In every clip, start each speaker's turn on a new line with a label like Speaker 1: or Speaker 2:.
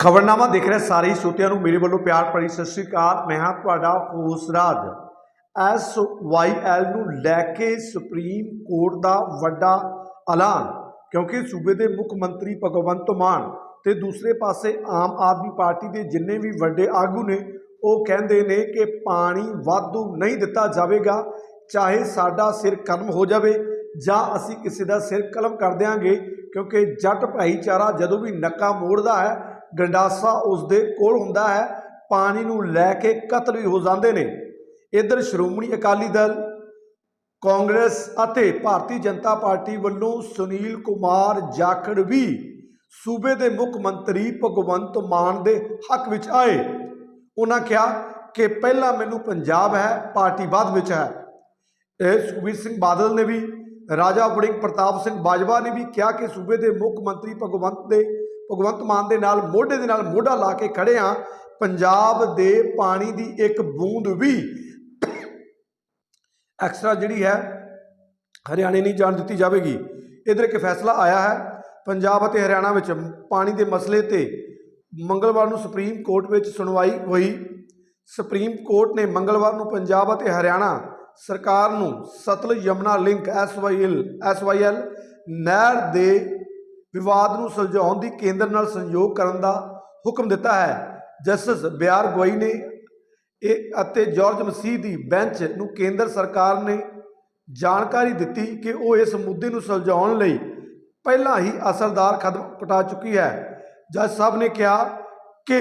Speaker 1: ਖਬਰਨਾਮਾ ਦੇਖ ਰਹੇ ਸਾਰੇ ਹੀ ਨੂੰ। ਮੇਰੇ ਵੱਲੋਂ ਪਿਆਰ ਭਰੀ ਸਤਿ ਸ੍ਰੀ ਅਕਾਲ। ਮੈਂ ਹਾਂ ਤੁਹਾਡਾ host Raj. S Y L ਨੂੰ ਲੈ ਕੇ ਸੁਪਰੀਮ ਕੋਰਟ ਦਾ ਵੱਡਾ ਐਲਾਨ, ਕਿਉਂਕਿ ਸੂਬੇ ਦੇ ਮੁੱਖ ਮੰਤਰੀ ਭਗਵੰਤ ਮਾਨ ਤੇ ਦੂਸਰੇ ਪਾਸੇ ਆਮ ਆਦਮੀ ਪਾਰਟੀ ਦੇ ਜਿੰਨੇ ਵੀ ਵੱਡੇ ਆਗੂ ਨੇ, ਉਹ ਕਹਿੰਦੇ ਨੇ ਕਿ ਪਾਣੀ ਵਾਧੂ ਨਹੀਂ ਦਿੱਤਾ ਜਾਵੇਗਾ, ਚਾਹੇ ਸਾਡਾ ਸਿਰ ਕਲਮ ਹੋ ਜਾਵੇ ਜਾਂ ਅਸੀਂ ਕਿਸੇ ਦਾ ਸਿਰ ਕਲਮ ਕਰ ਦਿਆਂਗੇ, ਕਿਉਂਕਿ ਜੱਟ ਭਾਈਚਾਰਾ ਜਦੋਂ ਵੀ ਨੱਕਾ ਮੋੜਦਾ ਹੈ ਗੰਡਾਸਾ ਉਸਦੇ ਕੋਲ ਹੁੰਦਾ ਹੈ। ਪਾਣੀ ਨੂੰ ਲੈ ਕੇ ਕਤਲ ਵੀ ਹੋ ਜਾਂਦੇ ਨੇ। ਇਧਰ ਸ਼੍ਰੋਮਣੀ ਅਕਾਲੀ ਦਲ, ਕਾਂਗਰਸ ਅਤੇ ਭਾਰਤੀ ਜਨਤਾ ਪਾਰਟੀ ਵੱਲੋਂ ਸੁਨੀਲ ਕੁਮਾਰ ਜਾਖੜ ਵੀ ਸੂਬੇ ਦੇ ਮੁੱਖ ਮੰਤਰੀ ਭਗਵੰਤ ਮਾਨ ਦੇ ਹੱਕ ਵਿੱਚ ਆਏ। ਉਹਨਾਂ ਕਿਹਾ ਕਿ ਪਹਿਲਾਂ ਮੈਨੂੰ ਪੰਜਾਬ ਹੈ, ਪਾਰਟੀ ਬਾਅਦ ਵਿੱਚ ਹੈ। ਇਹ ਸੁਖਬੀਰ ਸਿੰਘ ਬਾਦਲ ਨੇ ਵੀ, ਰਾਜਾ ਵੜਿੰਗ ਪ੍ਰਤਾਪ ਸਿੰਘ ਬਾਜਵਾ ਨੇ ਵੀ ਕਿਹਾ ਕਿ ਸੂਬੇ ਦੇ ਮੁੱਖ ਮੰਤਰੀ ਭਗਵੰਤ ਦੇ ਭਗਵੰਤ ਮਾਨ ਦੇ ਨਾਲ, ਮੋਢੇ ਦੇ ਨਾਲ ਮੋਢਾ ਲਾ ਕੇ ਖੜੇ ਆ। ਪੰਜਾਬ ਦੇ ਪਾਣੀ ਦੀ ਇੱਕ ਬੂੰਦ ਵੀ ਐਕਸਟਰਾ ਜਿਹੜੀ ਹੈ, ਹਰਿਆਣੇ ਨਹੀਂ ਜਾਣ ਦਿੱਤੀ ਜਾਵੇਗੀ। ਇਧਰ ਇੱਕ ਫੈਸਲਾ ਆਇਆ ਹੈ। ਪੰਜਾਬ ਅਤੇ ਹਰਿਆਣਾ ਵਿੱਚ ਪਾਣੀ ਦੇ ਮਸਲੇ ਤੇ ਮੰਗਲਵਾਰ ਨੂੰ ਸੁਪਰੀਮ ਕੋਰਟ ਵਿੱਚ ਸੁਣਵਾਈ ਹੋਈ। ਸੁਪਰੀਮ ਕੋਰਟ ਨੇ ਮੰਗਲਵਾਰ ਨੂੰ ਪੰਜਾਬ ਅਤੇ ਹਰਿਆਣਾ ਸਰਕਾਰ ਨੂੰ Sutlej Yamuna link SYL SYL ਨਹਿਰ ਦੇ ਵਿਵਾਦ ਨੂੰ ਸੁਲਝਾਉਣ ਦੀ ਕੇਂਦਰ ਨਾਲ ਸੰਯੋਗ ਕਰਨ ਦਾ ਹੁਕਮ ਦਿੱਤਾ ਹੈ। ਜਸਟਿਸ ਬਿਆਰ ਗੋਈ ਨੇ ਇਹ ਅਤੇ ਜਾਰਜ ਮਸੀਹ ਦੀ ਬੈਂਚ ਨੂੰ ਕੇਂਦਰ ਸਰਕਾਰ ਨੇ ਜਾਣਕਾਰੀ ਦਿੱਤੀ ਕਿ ਉਹ ਇਸ ਮੁੱਦੇ ਨੂੰ ਸੁਲਝਾਉਣ ਲਈ ਪਹਿਲਾਂ ਹੀ ਅਸਰਦਾਰ ਕਦਮ ਪਟਾ ਚੁੱਕੀ ਹੈ। ਜੱਜ ਸਾਹਿਬ ਨੇ ਕਿਹਾ ਕਿ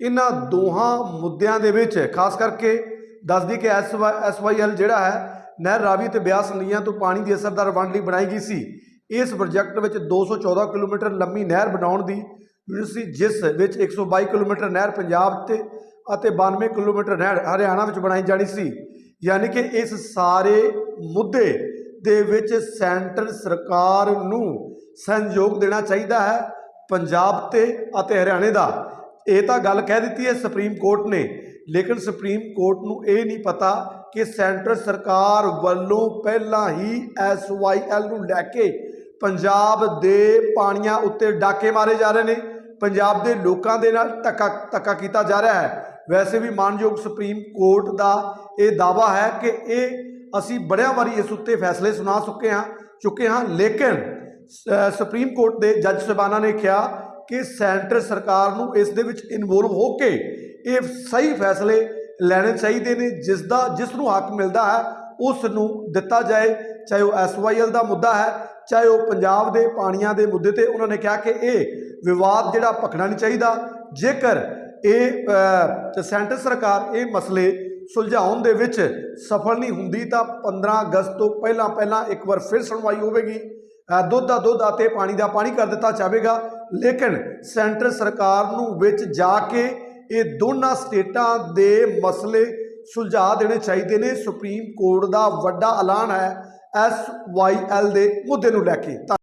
Speaker 1: ਇਹਨਾਂ ਦੋਹਾਂ ਮੁੱਦਿਆਂ ਦੇ ਵਿੱਚ, ਖਾਸ ਕਰਕੇ ਦੱਸਦੀ ਕਿ ਐਸਵਾਈਐਲ ਜਿਹੜਾ ਹੈ, ਨਹਿਰ ਰਾਵੀ ਤੇ ਬਿਆਸ ਨਦੀਆਂ ਤੋਂ ਪਾਣੀ ਦੀ ਅਸਰਦਾਰ ਵੰਡ ਲਈ ਬਣਾਈ ਗਈ ਸੀ। ਇਸ ਪ੍ਰੋਜੈਕਟ ਵਿੱਚ 214 ਕਿਲੋਮੀਟਰ ਲੰਮੀ ਨਹਿਰ ਬਣਾਉਣ ਦੀ ਯੂਨੀਵਰਸਿਟੀ ਜਿਸ ਵਿੱਚ 122 ਕਿਲੋਮੀਟਰ ਨਹਿਰ ਪੰਜਾਬ ਤੇ ਅਤੇ 92 ਕਿਲੋਮੀਟਰ ਨਹਿਰ ਹਰਿਆਣਾ ਵਿੱਚ ਬਣਾਈ ਜਾਣੀ ਸੀ। ਯਾਨੀ ਕਿ ਇਸ ਸਾਰੇ ਮੁੱਦੇ ਦੇ ਵਿੱਚ ਸੈਂਟਰ ਸਰਕਾਰ ਨੂੰ ਸਹਿਯੋਗ ਦੇਣਾ ਚਾਹੀਦਾ ਹੈ ਪੰਜਾਬ ਤੇ ਅਤੇ ਹਰਿਆਣੇ ਦਾ। ਇਹ ਤਾਂ ਗੱਲ ਕਹਿ ਦਿੱਤੀ ਹੈ ਸੁਪਰੀਮ ਕੋਰਟ ਨੇ, ਲੇਕਿਨ ਸੁਪਰੀਮ ਕੋਰਟ ਨੂੰ ਇਹ ਨਹੀਂ ਪਤਾ ਕਿ ਸੈਂਟਰ ਸਰਕਾਰ ਵੱਲੋਂ ਪਹਿਲਾਂ ਹੀ ਐਸਵਾਈਐਲ ਨੂੰ ਲੈ ਕੇ ਪੰਜਾਬ ਦੇ ਪਾਣੀਆਂ ਉੱਤੇ ਡਾਕੇ ਮਾਰੇ ਜਾ ਰਹੇ ਨੇ। ਪੰਜਾਬ ਦੇ ਲੋਕਾਂ ਦੇ ਨਾਲ ਧੱਕਾ ਧੱਕਾ ਕੀਤਾ ਜਾ ਰਿਹਾ ਹੈ। ਵੈਸੇ ਵੀ ਮਾਨਯੋਗ ਸੁਪਰੀਮ ਕੋਰਟ ਦਾ ਇਹ ਦਾਵਾ ਹੈ ਕਿ ਇਹ ਅਸੀਂ ਬੜਿਆਂ ਵਾਰੀ ਇਸ ਉੱਤੇ ਫੈਸਲੇ ਸੁਣਾ ਚੁੱਕੇ ਹਾਂ ਚੁੱਕੇ ਹਾਂ, ਲੇਕਿਨ ਸੁਪਰੀਮ ਕੋਰਟ ਦੇ ਜੱਜ ਸਾਹਿਬਾਨਾਂ ਨੇ ਕਿਹਾ ਕਿ ਸੈਂਟਰ ਸਰਕਾਰ ਨੂੰ ਇਸ ਦੇ ਵਿੱਚ ਇਨਵੋਲਵ ਹੋ ਕੇ ਇਹ ਸਹੀ ਫੈਸਲੇ ਲੈਣੇ ਚਾਹੀਦੇ ਨੇ, ਜਿਸ ਦਾ, ਜਿਸ ਨੂੰ ਹੱਕ ਮਿਲਦਾ ਹੈ, ਉਸ ਨੂੰ ਦਿੱਤਾ ਜਾਏ। ਚਾਹੇ ਉਹ ਐਸਵਾਈਐਲ ਦਾ ਮੁੱਦਾ ਹੈ ਚਾਹੇ ਉਹ ਪੰਜਾਬ ਦੇ ਪਾਣੀਆਂ ਦੇ ਮੁੱਦੇ ਤੇ ਉਹਨਾਂ ਨੇ ਕਿਹਾ ਕਿ ਇਹ ਵਿਵਾਦ ਜਿਹੜਾ ਭਖਣਾ ਨਹੀਂ ਚਾਹੀਦਾ, ਜੇਕਰ ਇਹ ਸੈਂਟਰ ਸਰਕਾਰ ਇਹ ਮਸਲੇ ਸੁਲਝਾਉਣ ਦੇ ਵਿੱਚ ਸਫਲ ਨਹੀਂ ਹੁੰਦੀ ਤਾਂ 15 ਅਗਸਤ ਤੋਂ ਪਹਿਲਾਂ ਪਹਿਲਾਂ ਇੱਕ ਵਾਰ ਫਿਰ ਸੁਣਵਾਈ ਹੋਵੇਗੀ। ਦੁੱਧ ਦਾ ਦੁੱਧ ਅਤੇ ਪਾਣੀ ਦਾ ਪਾਣੀ ਕਰ ਦਿੱਤਾ ਜਾਵੇਗਾ। ਲੇਕਿਨ ਸੈਂਟਰ ਸਰਕਾਰ ਨੂੰ ਵਿੱਚ ਜਾ ਕੇ ਇਹ ਦੋਨਾਂ ਸਟੇਟਾਂ ਦੇ ਮਸਲੇ ਸੁਲਝਾ ਦੇਣੇ ਚਾਹੀਦੇ ਨੇ। ਸੁਪਰੀਮ ਕੋਰਟ ਦਾ ਵੱਡਾ ਐਲਾਨ ਹੈ ਐਸ ਵਾਈ ਐਲ ਦੇ ਮੁੱਦੇ ਨੂੰ ਲੈ ਕੇ।